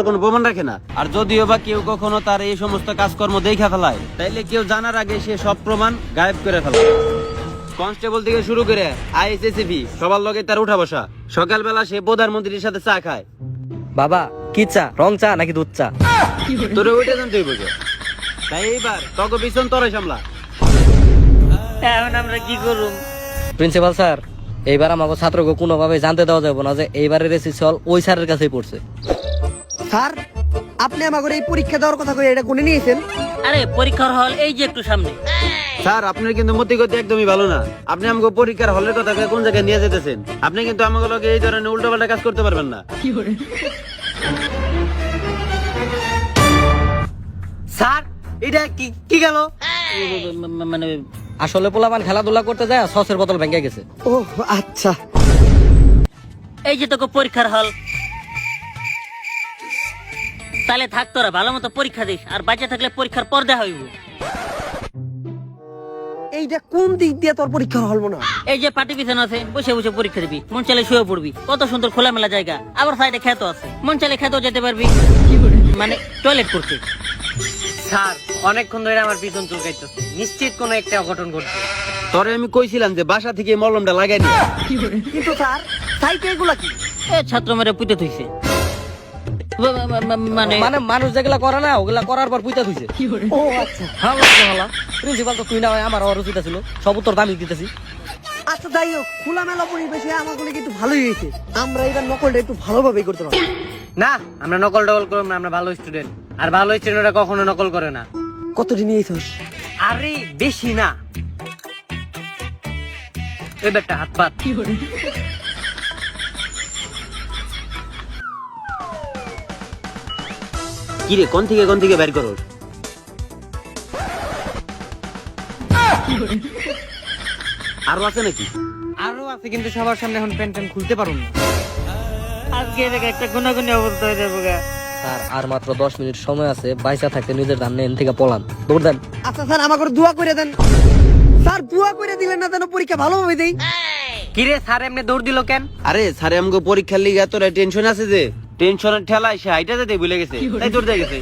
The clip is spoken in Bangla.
হওয়ার কোনো প্রমাণ রাখে না। আর যদিও বা কেউ কখনো তার এই সমস্ত কাজকর্ম দেখে ফেলায় তাইলে কেউ জানার আগে সে সব প্রমাণ গায়েব করে ফেলে কনস্টেবল থেকে শুরু করে আইএসএসিপি সবার লগে তার উঠা বসা। সকালবেলা সে প্রধানমন্ত্রীর সাথে চা খায়। বাবা কি চা? রং চা নাকি দুধ চা? তোরে ওইটা জানতেই বোঝো। তাই এইবার তক পিছন তোরে সামলা। এখন আমরা কি করুম প্রিন্সিপাল স্যার এইবার আমাকে ছাত্রকে কোনোভাবে জানতে দেওয়া যাবে না যে এইবারের রেসিসল ওই স্যারের কাছেই পড়ছে। স্যার আপনি আমাকে এই পরীক্ষা দেওয়ার কথা কই এটা কোনে নিয়েছেন। আরে পরীক্ষার হল এই যে একটু সামনে। স্যার আপনার কিন্তু মতি গতি একদমই ভালো না। আপনি আমাকে পরীক্ষার হলের কথা কোন জায়গায় নিয়ে যেতেছেন? আপনি কিন্তু আমাকে লগে এই ধরনের উল্টো পাল্টা কাজ করতে পারবেন না। স্যার এটা কি কি গেল? মানে আসলে পোলাপান খেলাধুলা করতে যায় সসের বোতল ভেঙে গেছে। ও আচ্ছা। এই যে তোকে পরীক্ষার হল তাহলে থাক তোরা ভালো মতো পরীক্ষা দিস আর বাচ্চা থাকলে পরীক্ষার পর দেখা হইব। এইটা কোন দিক দিয়ে তোর পরীক্ষা হল না? এই যে পাটি পিছনে আছে বসে বসে পরীক্ষা দিবি মন চাইলে শুয়ে পড়বি কত সুন্দর খোলামেলা জায়গা আবার সাইডে খেতো আছে মন চাইলে খেতেও যেতে পারবি। মানে টয়লেট করতে। স্যার অনেকক্ষণ ধরে আমার পিছন চুলকাইতেছে নিশ্চিত কোনো একটা অঘটন ঘটছে তরে আমি কইছিলাম যে বাসা থেকে মলমটা লাগাই নি। কিন্তু স্যার সাইটে এগুলা কি? এ ছাত্র মেরে পুঁতে থইছে। মানে মানে মানুষ যেগুলা করে না ওগুলা করার পর পুইতা ও আচ্ছা। হালা হালা প্রিন্সিপাল তো তুই না হয় আমার অরুচিত ছিল। সব উত্তর দামি দিতেছি। আচ্ছা যাই হোক খোলামেলা পরিবেশে আমাকে কিন্তু ভালোই হয়েছে। আমরা এবার নকলটা একটু ভালোভাবেই করতে পারব। না আমরা নকল টকল করব না আমরা ভালো স্টুডেন্ট আর ভালো স্টুডেন্টরা কখনো নকল করে না। কতটি নিয়েছিস আরে বেশি না। এবারটা হাত পাত। কি রে কোন থেকে কোন থেকে বের করো? আরও আছে নাকি? আরও আছে কিন্তু সবার সামনে এখন প্যান্ট ট্যান্ট খুলতে পারুন না। আজকে এদিকে একটা গুনাগুনি অবস্থা হয়ে যাব গা। স্যার আর মাত্র দশ মিনিট সময় আছে বাইসা থাকতে নিজের ধান এন থেকে পলান। দৌড় দেন। আচ্ছা স্যার আমাকে দোয়া করে দেন। স্যার দোয়া করে দিলেন না যেন পরীক্ষা ভালোভাবে দেই? কিরে স্যার এমনি দৌড় দিল কেন? আরে স্যারে আমাকে পরীক্ষার লিগে তোরা টেনশন আছে যে। টেনশনের ঠেলায় সে হাইটা যেতে ভুলে গেছে। তাই তোর গেছে।